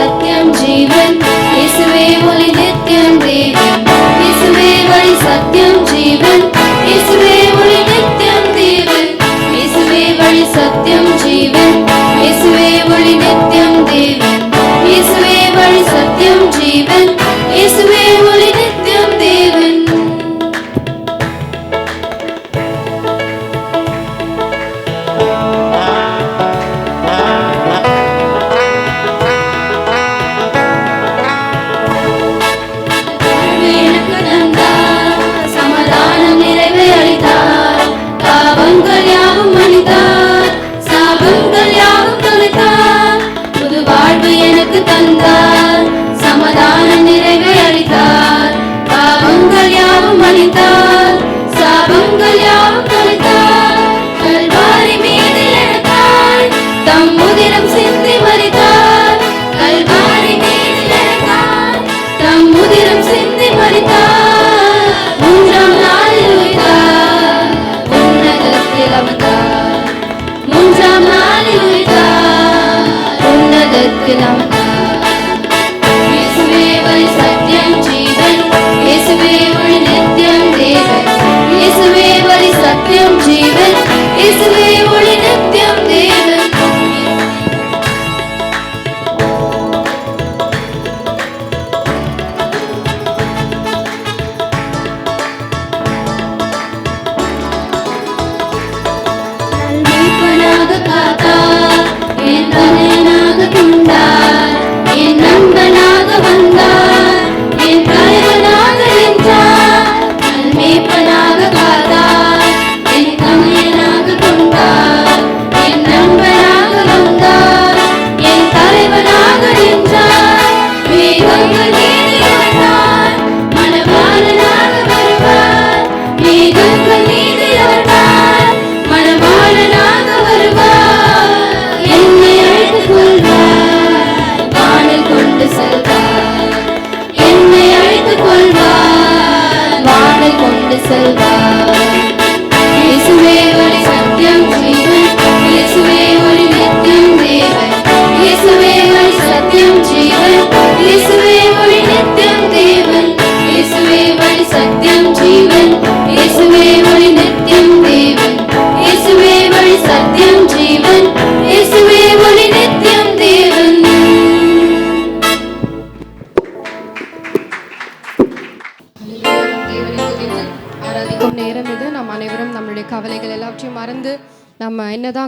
सत्यं जीवन विश्वे मलि नित्यं देवी इस्वे वरी सत्यं जीवन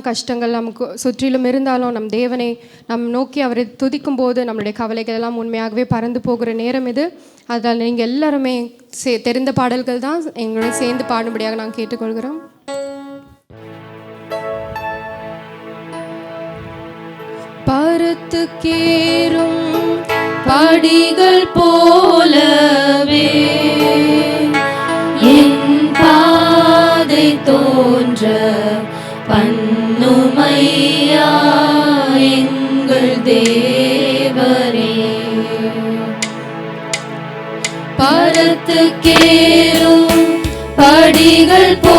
கஷ்டங்கள் நமக்கு சுற்றிலும் இருந்தாலும் நம் தேவனை நம் நோக்கி அவரை துதிக்கும் போது நம்மளுடைய கவலைகள் எல்லாம் உண்மையாகவே பறந்து போகிற நேரம் இது. அதால் நீங்கள் எல்லாருமே சே தெரிந்த பாடல்கள் தான் எங்களோட சேர்ந்து பாடும்படியாக நாங்கள் கேட்டுக்கொள்கிறோம். பருத்துக்கேறும் படிகள் போல தேவரே. பரத்துக்கேறும் படிகள் போ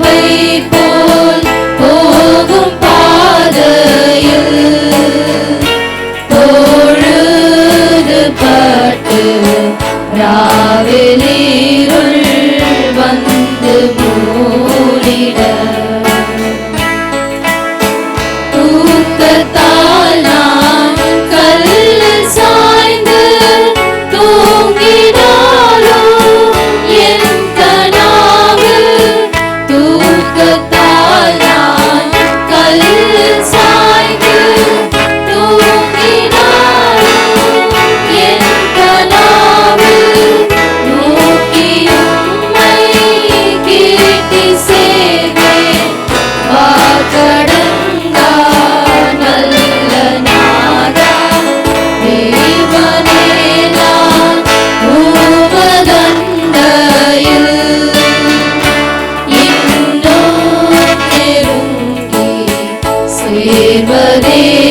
wait. देवदे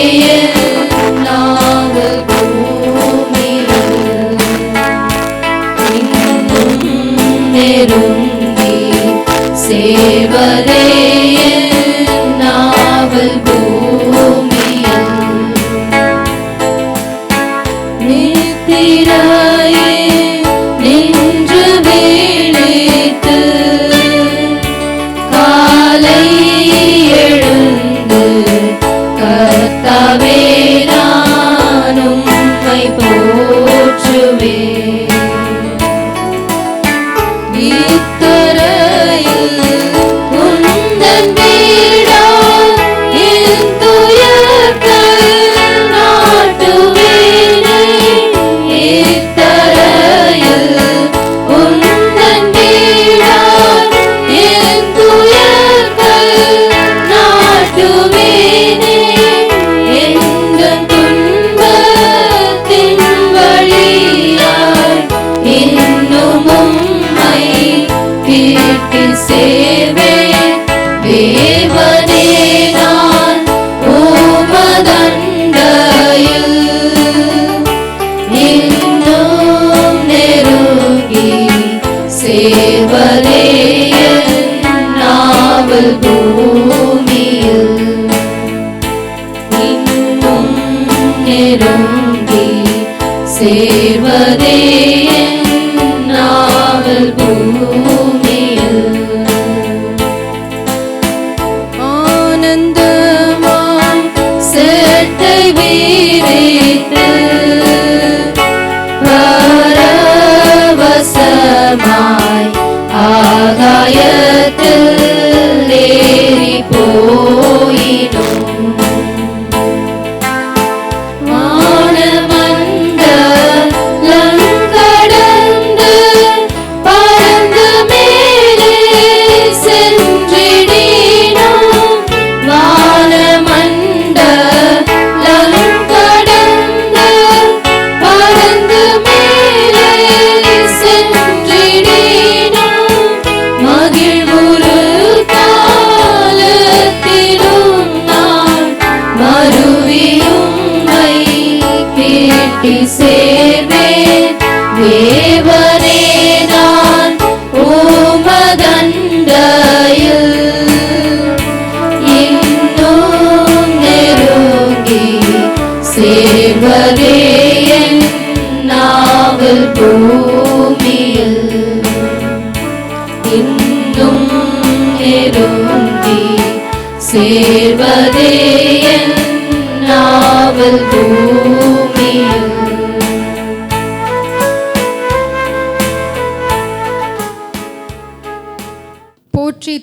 தேவனே நான் உமகண்டையில் இன்னும் நெருங்கி சேவதே என் நாவல் பூமியில். இன்னும் நெருங்கி சேவதே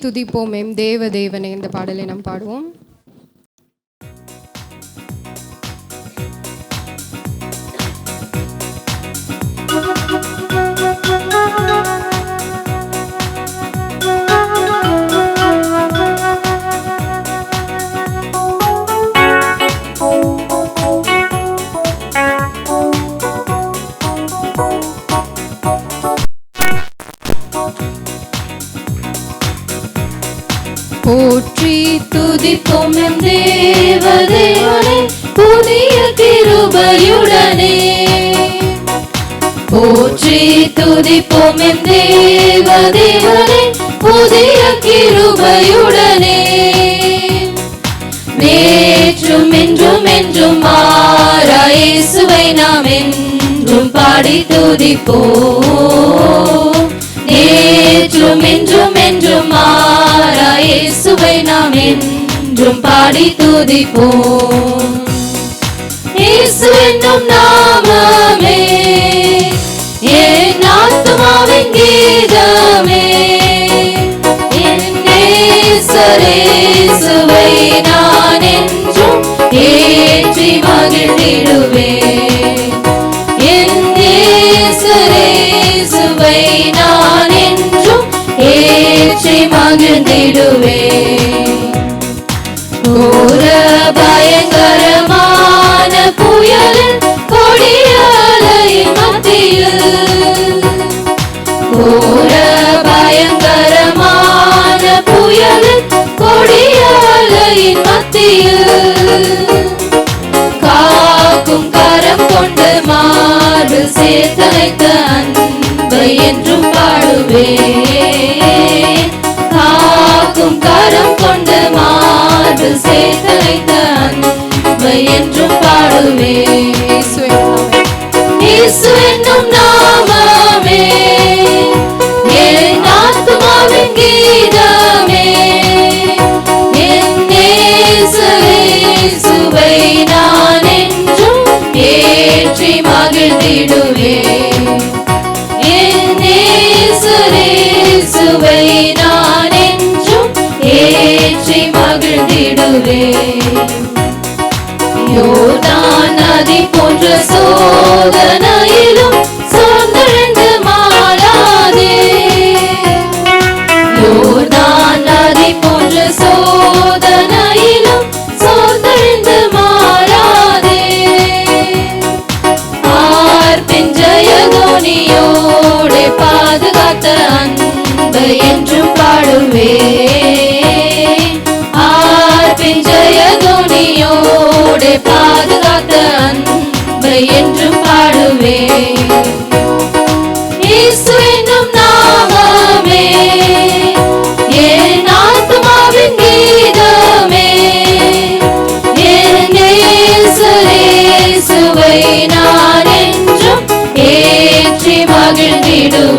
துதிப்போம் எம் தேவ தேவனை இந்த பாடலை நாம் பாடுவோம். தேவதேவனே புதிய கிருபையுடனே. போற்றி துதிப்போம் என் தேவதேவனே புதிய கிருபையுடனே. நேற்றும் என்றும் என்றும் மாறாயேசுவை நாம் என்றும் பாடி துதிப்போம். நேற்றும் என்றும் என்றும் மாறாயேசுவை நாம் என்றும் என்றும் பாடி துதிப்போம். இயேசு என்னும் நாமமே என் ஆத்துமாவின் கீதமே. சரேசுவை நான் என்றும் ஏற்றி மகிழ்ந்திடுவே சரேசுவை நான் என்றும் ஏற்றி மகிழ்ந்திடுவே புயலின் கொடிய அலையின் மத்தியில் காக்கும் கரம் கொண்டு மாறு சேர்த்தனைத்த அன்பை என்றும் பாடுவேன். காக்கும் கரம் கொண்டு மாறு சேர்த்தனைத்த அன்பை என்றும் பாடுவேன்.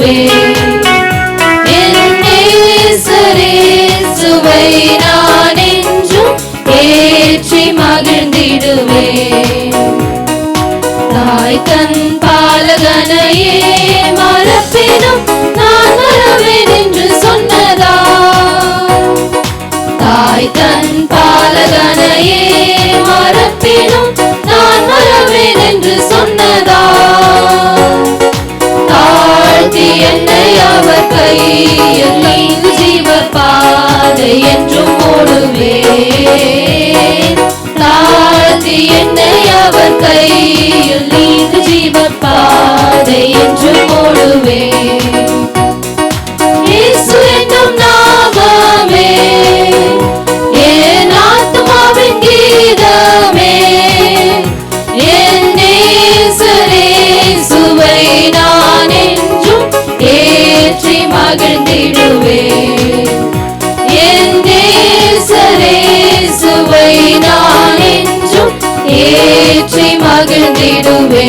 போலே சுவை நான் என்றும் ஏற்றி மகிழ்ந்திடுவே தாய் தன் பாலகனையே தன் பாலகனையே மறப்பினும் என்றும் ஓடுவேன் தாழ்த்தி என்னை அவர் கையில் நீந்து ஜீவ பாதை என்றும் ஓடுவேன் மகிழ்ந்திடுவே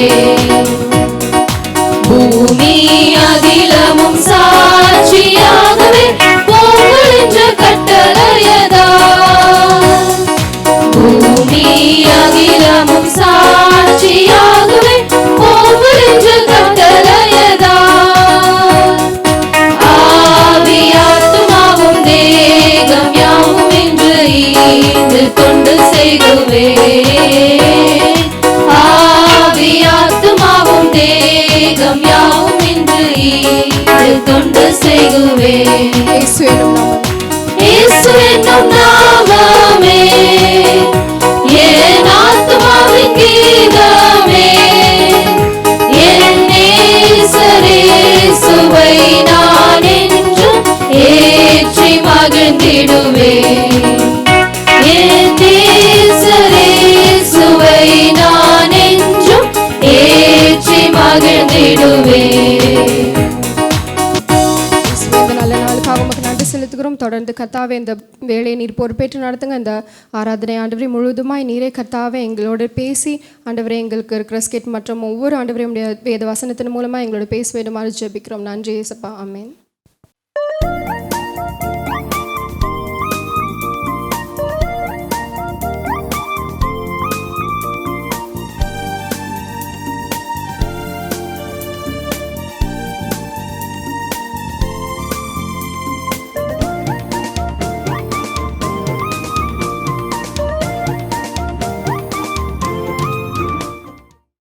கத்தாவே இந்த வேலையை நீர் பொறுப்பேற்று நடத்துங்க. இந்த ஆராதனை ஆண்டவரை முழுவதுமாய் நீரே கத்தாவே எங்களோட பேசி ஆண்டவரே எங்களுக்கு இருக்கிற ஸ்கெட் மற்றும் ஒவ்வொரு ஆண்டவரையும் உடைய வேத வசனத்தின் மூலமாக எங்களோட பேச வேண்டுமாறு ஜெபிக்கிறோம். நன்றி ஏசப்பா அமேன்